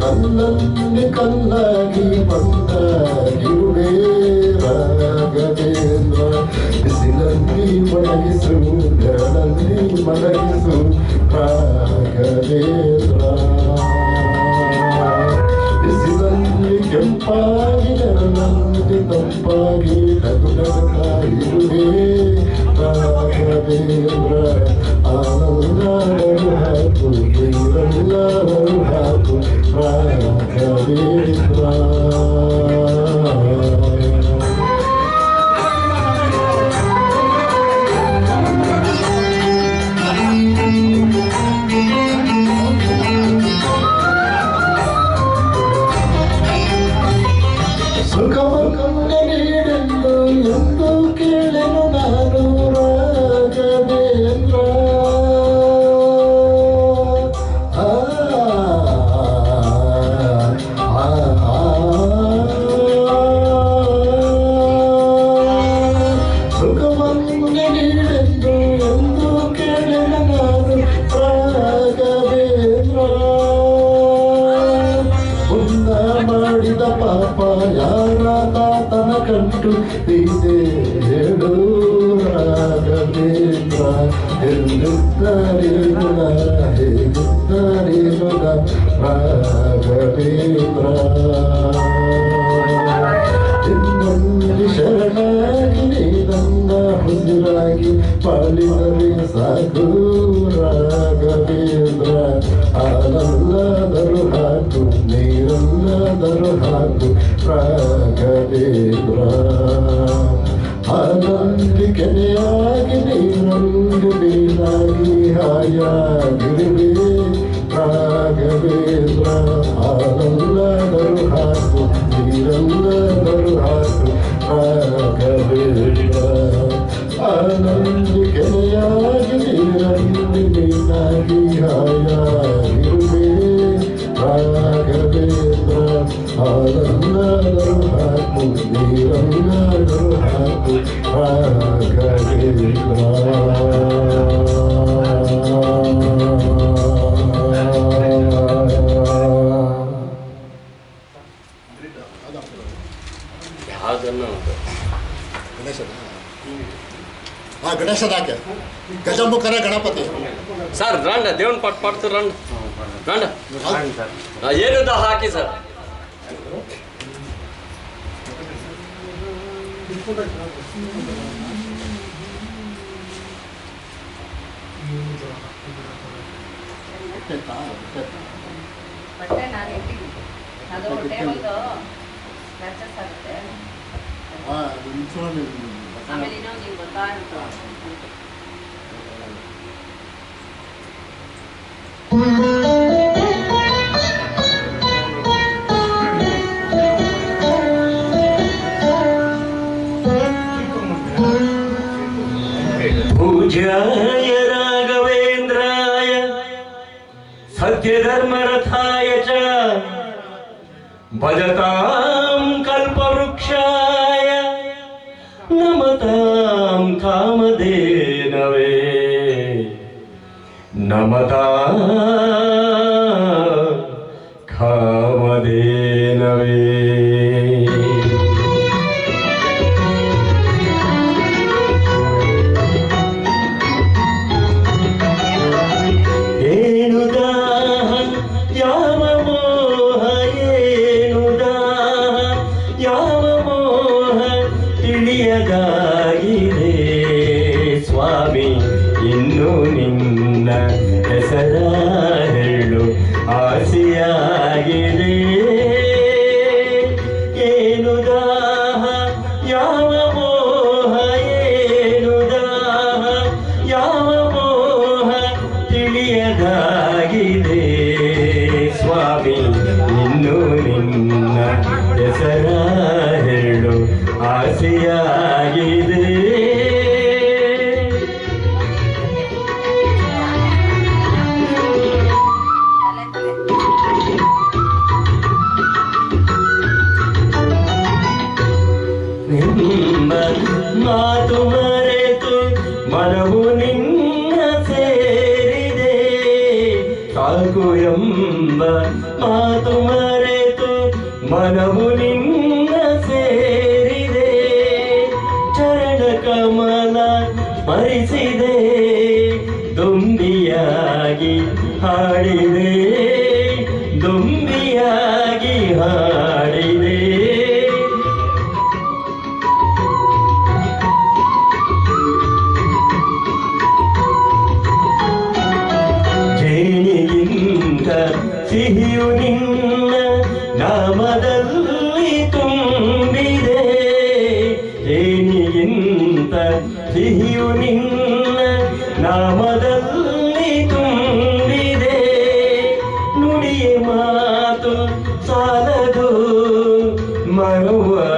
ಕಲ್ಲಲ್ಲಿ ಕಲ್ಲಾಗಿ ಬಂದಾಗಿರುವೆ ರಾಘವೇಂದ್ರ ಬಿಸಿಲಲ್ಲಿ ಒಣಗಿಸು ನೆರಳಲ್ಲಿ ಮಲಗಿಸು ರಾಘವೇಂದ್ರ ಬಿಸಿಲಲ್ಲಿ ಕೆಂಪಾಗಿ ಮಾಡಿದ ಪಾಪ ಯಾರ ತಾತನ ಕಂಡು ಇದೆ ಹೇಳು ರಾಘವೇಂದ್ರ ಎಲ್ಲಿದ್ದಾರೆ ಗುಣ ಹೇಗಿದ್ದಾರೆ ಗುಣ ರಾಘವೇಂದ್ರ ನಿನ್ನಲ್ಲಿ ಶರಣಾಗಿ ನೀ ನನ್ನ ಹುಸಿರಾಗಿ ಪಾಲಿದರೆ ಸಾಕು ರಾಘವೇಂದ್ರ ಆನಂದದರು ಹಾಕು ನೀರಲ್ಲದರು ಹಾಕು ರಾಘವೇಂದ್ರ ಆನಂದಿ ಕೆನೆಯಾಗಿ ನೀರಲ್ಲಿ ನೀನಾಗಿ ಹಾಯಾಗಿರುವೆ ಗಣೇಶದಾಕೆ ಗಜಮುಖರ ಗಣಪತಿ ಸರ್ ರಂಡ ದೇವನ್ ಪಾಟ್ ಪಾಡ್ತು ರಂಡ. ರಂಡ. ಏನಿದ್ದ ಹಾಕಿ ಸರ್. ಬಟ್ಟೆ ನಾನು ಇಟ್ಟಿದ್ದೀನಿ ಅದು ಟೇಬಲ್ದು ಸ್ಕ್ರಾಚಸ್ ಆಗುತ್ತೆ ಹಾ ನಿಂತ್ಕೊಂಡು ಆಮೇಲೆ ಇನ್ನೊಂದು ನೀವು ಬರ್ತಾ सत्यधर्मरथाय च। भजतां कल्पवृक्षाय। नमतां कामधेनवे नमता कामधेनवे Oh. ಬದುಕು ಎಂಬ ಮಾತು ಮರೆತು ಮನವು ನಿನ್ನ ಸೇರಿದೆ. ಚರಣ ಕಮಲ ಮರಿಸಿದೆ ತುಂಬಿಯಾಗಿ ಹಾಡಿದೆ. my oh, way.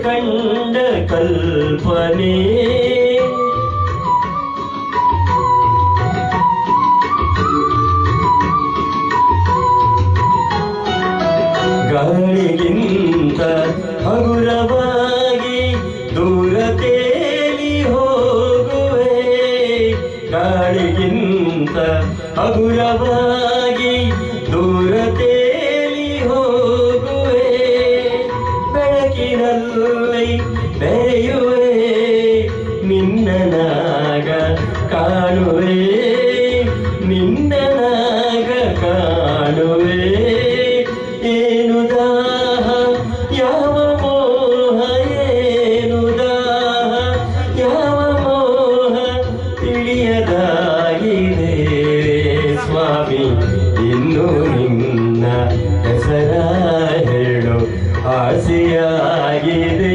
ಕಂಡ ಕಲ್ಪನೆ. ಗಾಳಿಗಿಂತ ಹಗುರವಾಗಿ ದೂರ ತೇಲಿ ಹೋಗುವೆ. ಗಾಳಿಗಿಂತ ಹಗುರವಾಗಿ ಕಾಣುವೆ ನಿನ್ನನಾಗ ಕಾಣುವೆ. ಏನು ದಾಹ, ಯಾವ ಮೋಹ, ಏನು ದಾಹ, ಯಾವ ಮೋಹ, ತಿಳಿಯದಾಗಿದೆ. ಸ್ವಾಮಿ, ಇನ್ನು ನಿನ್ನ ಹೆಸರ ಹೇಳು, ಆಸೆಯಾಗಿದೆ.